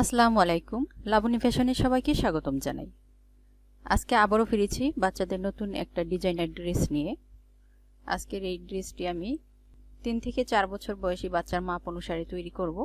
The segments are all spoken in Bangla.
আসসালামু আলাইকুম। লাবণী ফ্যাশনে সবাইকে স্বাগতম জানাই। আজকে আবারও ফিরেছি বাচ্চাদের নতুন একটা ডিজাইনার ড্রেস নিয়ে। আজকের এই ড্রেসটি আমি তিন থেকে চার বছর বয়সী বাচ্চার মাপ অনুসারে তৈরি করব।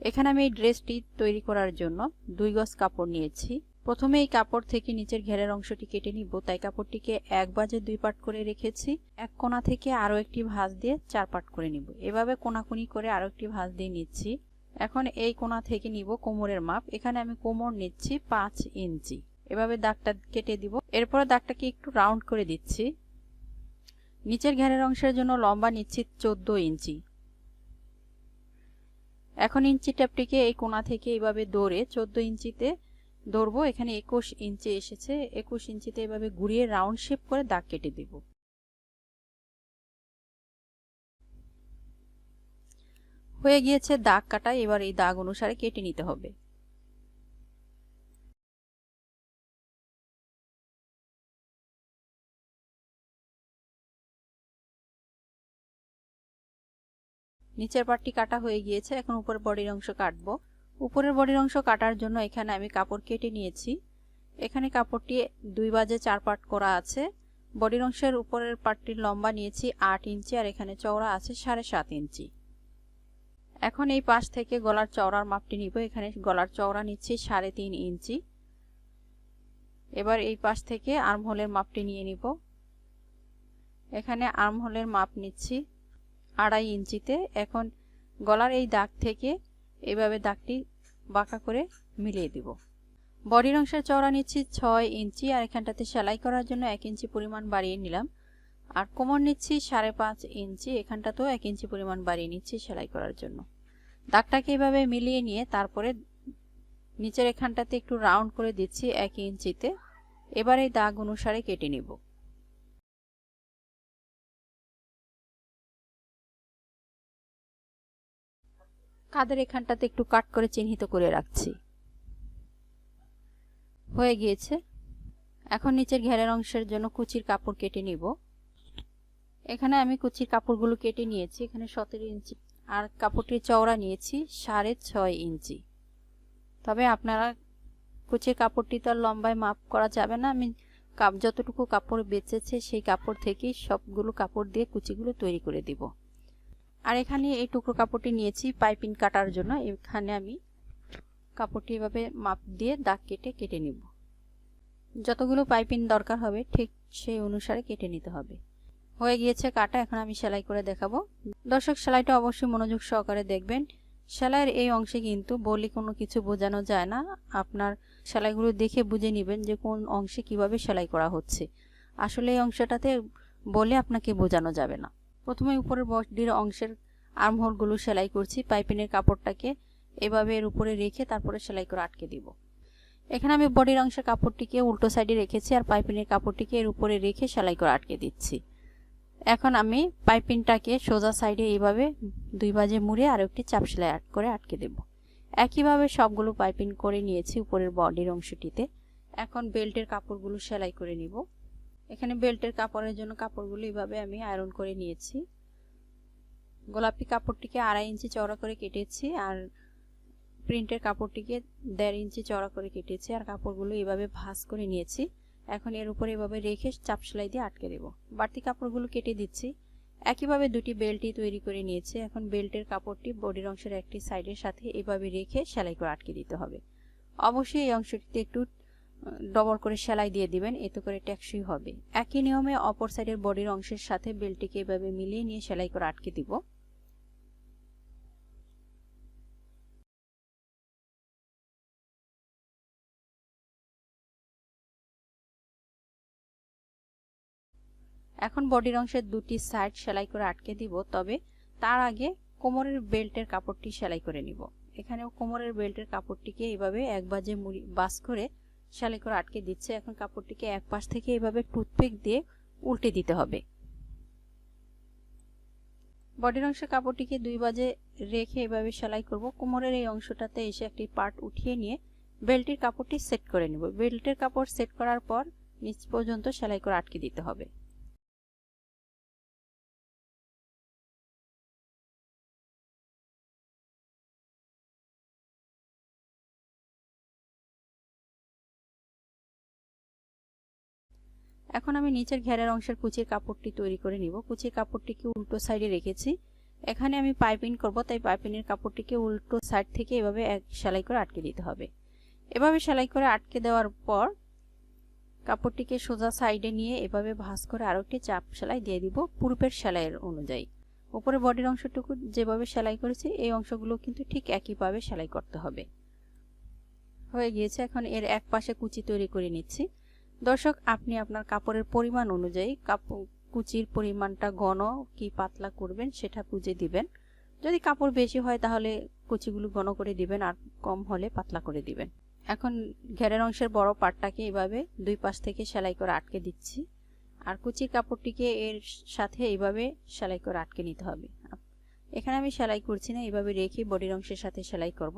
এখানে আমি এই ড্রেসটি তৈরি করার জন্য দুই গজ কাপড় নিয়েছি। প্রথমে এই কাপড় থেকে নিচের ঘেরের অংশটি কেটে নিব। তাই কাপড়টিকে এক বাজে দুই পাট করে রেখেছি। এক কোনা থেকে আরও একটি ভাঁজ দিয়ে চার পাট করে নিব। এভাবে কোনাকুনি করে আরও একটি ভাঁজ দিয়ে নিচ্ছি। এখন এই কোনা থেকে নিব কোমরের মাপ। এখানে আমি কোমর নিচ্ছি পাঁচ ইঞ্চি। এভাবে দাগটা কেটে দিব। এরপর দাগটাকে একটু রাউন্ড করে দিচ্ছি। নিচের ঘেরের অংশের জন্য লম্বা নিচ্ছি চোদ্দ ইঞ্চি। এখন ইঞ্চি ট্যাপটিকে এই কোনা থেকে এইভাবে দৌড়ে চোদ্দ ইঞ্চিতে দৌড়বো। এখানে একুশ ইঞ্চি এসেছে। একুশ ইঞ্চিতে এভাবে ঘুরিয়ে রাউন্ড শেপ করে দাগ কেটে দিব। হয়ে গিয়েছে দাগ কাটা, এবার এই দাগ অনুসারে কেটে নিতে হবে। নিচের পাটটি কাটা হয়ে গিয়েছে, এখন উপরের বডির অংশ কাটবো। উপরের বডির অংশ কাটার জন্য এখানে আমি কাপড় কেটে নিয়েছি। এখানে কাপড়টি দুই বাজে চার পাট করা আছে। বডির অংশের উপরের পাটটির লম্বা নিয়েছি আট ইঞ্চি, আর এখানে চওড়া আছে সাড়ে সাত ইঞ্চি। এখন এই পাশ থেকে গলার চওড়ার মাপটি নিব। এখানে গলার চওড়া নিচ্ছি সাড়ে তিন ইঞ্চি। এবার এই পাশ থেকে আর্মহোলের মাপটি নিয়ে নিব। এখানে আর্মহোলের মাপ নিচ্ছি আড়াই ইঞ্চিতে। এখন গলার এই দাগ থেকে এইভাবে দাগটি বাঁকা করে মিলিয়ে দিব। বডির অংশের চওড়া নিচ্ছি ছয় ইঞ্চি আর এখানটাতে সেলাই করার জন্য এক ইঞ্চি পরিমাণ বাড়িয়ে নিলাম। আর কোমর নিচ্ছি সাড়ে পাঁচ ইঞ্চি এখানটাতেও এক ইঞ্চি পরিমাণ বাড়িয়ে নিচ্ছি সেলাই করার জন্য। দাগটাকে এভাবে মিলিয়ে নিয়ে তারপরে নিচের এখানটাতে একটু রাউন্ড করে দিচ্ছি এক ইঞ্চিতে। এবার এই দাগ অনুসারে কেটে নিব। কাদের এখানটাতে একটু কাট করে চিহ্নিত করে রাখছি। হয়ে গিয়েছে। এখন নিচের ঘেরের অংশের জন্য কুচির কাপড় কেটে নিব। এখানে আমি কুচির কাপড়গুলো কেটে নিয়েছি, এখানে সতেরো ইঞ্চি। আর কাপড়টির চওড়া নিয়েছি সাড়ে ছয় ইঞ্চি। তবে আপনারা কুচির কাপড়টি তো আর লম্বায় মাপ করা যাবে না। আমি কাপ, যতটুকু কাপড় বেঁচেছে সেই কাপড় থেকেই সবগুলো কাপড় দিয়ে কুচিগুলো তৈরি করে দিব। আর এখানে এই টুকরো কাপড়টি নিয়েছি পাইপিং কাটার জন্য। এখানে আমি কাপড়টি এভাবে মাপ দিয়ে দাগ কেটে কেটে নিব। যতগুলো পাইপিং দরকার হবে ঠিক সেই অনুসারে কেটে নিতে হবে। হয়ে গিয়েছে কাটা, এখন আমি সেলাই করে দেখাবো। দর্শক, সেলাইটা অবশ্যই মনোযোগ সহকারে দেখবেন। সেলাইয়ের এই অংশে কিন্তু বলে কোনো কিছু বোঝানো যায় না। আপনার সেলাইগুলো দেখে বুঝে নেবেন যে কোন অংশে কীভাবে সেলাই করা হচ্ছে। আসলে এই অংশটাতে বলে আপনাকে বোঝানো যাবে না। প্রথমে উপরের বডির অংশের আর্মহোলগুলো সেলাই করছি, পাইপিনের কাপড়টাকে এভাবে এর উপরে রেখে তারপরে সেলাই করে আটকে দিব। এখানে আমি বডির অংশের কাপড়টিকে উল্টো সাইডে রেখেছি আর পাইপিনের কাপড়টিকে এর উপরে রেখে সেলাই করে আটকে দিচ্ছি। এখন আমি পাইপিংটাকে সোজা সাইডে এইভাবে দুই বাজে মুড়ে আর একটি চাপ সেলাই আট করে আটকে দেব। একইভাবে সবগুলো পাইপিং করে নিয়েছি উপরের বডির অংশটিতে। এখন বেল্টের কাপড়গুলো সেলাই করে নিব। এখানে বেল্টের কাপড়ের জন্য কাপড়গুলো এইভাবে আমি আয়রন করে নিয়েছি। গোলাপি কাপড়টিকে আড়াই ইঞ্চি চওড়া করে কেটেছি আর প্রিন্টের কাপড়টিকে দেড় ইঞ্চি চওড়া করে কেটেছি আর কাপড়গুলো এইভাবে ভাঁজ করে নিয়েছি। এখন এর উপরে এভাবে রেখে চাপ সেলাই দিয়ে আটকে দেব। বাড়তি কাপড়গুলো কেটে দিচ্ছি। একইভাবে দুটি বেল্টই তৈরি করে নিয়েছি। এখন বেল্টের কাপড়টি বডির অংশের একটি সাইডের সাথে এভাবে রেখে সেলাই করে আটকে দিতে হবে। অবশ্যই এই অংশটিতে একটু ডবল করে সেলাই দিয়ে দিবেন, এতে করে ট্যাক্সই হবে। একই নিয়মে অপর সাইডের বডির অংশের সাথে বেল্টটিকে এভাবে মিলিয়ে নিয়ে সেলাই করে আটকে দিব। এখন বডির অংশের দুটি সাইড সেলাই করে আটকে দিব, তবে তার আগে কোমরের বেল্টের কাপড়টি সেলাই করে নিব। এখানেও কোমরের বেল্টের কাপড়টিকে এইভাবে এক বাজে মুড়ি, বাস করে সেলাই করে আটকে দিচ্ছে। এখন কাপড়টিকে এক পাশ থেকে এইভাবে টুথপিক দিয়ে উল্টে দিতে হবে। বডির অংশের কাপড়টিকে দুই বাজে রেখে এভাবে সেলাই করব। কোমরের এই অংশটাতে এসে একটি পার্ট উঠিয়ে নিয়ে বেল্টের কাপড়টি সেট করে নেব। বেল্টের কাপড় সেট করার পর নিচ পর্যন্ত সেলাই করে আটকে দিতে হবে। এখন আমি নিচের ঘেরের অংশের কুচির কাপড়টি তৈরি করে নিব। কুচির কাপড়টিকে উল্টো সাইডে রেখেছি। এখানে আমি পাইপিং করব, তাই পাইপিংয়ের কাপড়টিকে উল্টো সাইড থেকে এভাবে এক সেলাই করে আটকে দিতে হবে। এভাবে সেলাই করে আটকে দেওয়ার পর কাপড়টিকে সোজা সাইডে নিয়ে এভাবে ভাঁজ করে আরও একটি চাপ সেলাই দিয়ে দিব পূর্বের সেলাইয়ের অনুযায়ী। উপরে বডির অংশটুকু যেভাবে সেলাই করেছি, এই অংশগুলো কিন্তু ঠিক একইভাবে সেলাই করতে হবে। হয়ে গিয়েছে, এখন এর এক পাশে কুচি তৈরি করে নিচ্ছি। দর্শক, আপনি আপনার কাপড়ের পরিমাণ অনুযায়ী কুচির পরিমাণটা ঘন কি পাতলা করবেন সেটা বুঝে দিবেন। যদি কাপড় বেশি হয় তাহলে কুচিগুলো ঘন করে দিবেন আর কম হলে পাতলা করে দিবেন। এখন ঘেরের অংশের বড় পাটটাকে এভাবে দুই পাশ থেকে সেলাই করে আটকে দিচ্ছি। আর কুচির কাপড়টিকে এর সাথে এইভাবে সেলাই করে আটকে নিতে হবে। এখানে আমি সেলাই করছি না, এইভাবে রেখে বডির অংশের সাথে সেলাই করব।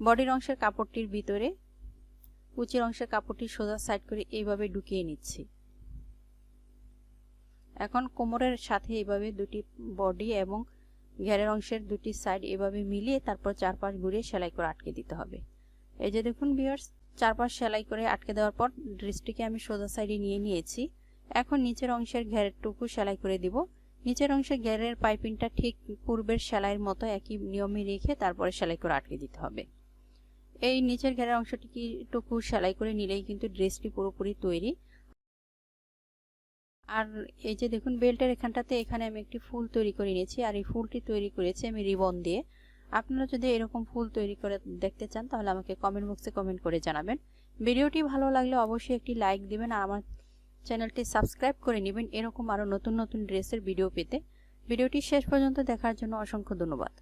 বডির অংশের কাপড়টির ভিতরে কুচির অংশের কাপড়টি সোজা সাইড করে এইভাবে ঢুকিয়ে নিচ্ছি। এখন কোমরের সাথে এইভাবে দুটি বডি এবং ঘেরের অংশের দুটি সাইড এভাবে মিলিয়ে তারপর চারপাশ ঘুরিয়ে সেলাই করে আটকে দিতে হবে। এই যে দেখুন বিয়ার্স চারপাশ সেলাই করে আটকে দেওয়ার পর ড্রেসটিকে আমি সোজা সাইডে নিয়ে নিয়েছি। এখন নিচের অংশের ঘেরেরটুকু সেলাই করে দিব। নিচের অংশের ঘেরের পাইপিংটা ঠিক পূর্বের সেলাইয়ের মতো একই নিয়মে রেখে তারপরে সেলাই করে আটকে দিতে হবে। এই নিচের ঘেরের অংশটিকে টুকু সেলাই করে নিলেই কিন্তু ড্রেসটি পুরোপুরি তৈরি। আর এই যে দেখুন, বেল্টের এখানটাতে এখানে আমি একটি ফুল তৈরি করে নিয়েছি আর এই ফুলটি তৈরি করেছি আমি রিবন দিয়ে। আপনারা যদি এরকম ফুল তৈরি করে দেখতে চান, তাহলে আমাকে কমেন্ট বক্সে কমেন্ট করে জানাবেন। ভিডিওটি ভালো লাগলে অবশ্যই একটি লাইক দিবেন আর আমার চ্যানেলটি সাবস্ক্রাইব করে নেবেন। এরকম আরও নতুন নতুন ড্রেসের ভিডিও পেতে। ভিডিওটি শেষ পর্যন্ত দেখার জন্য অসংখ্য ধন্যবাদ।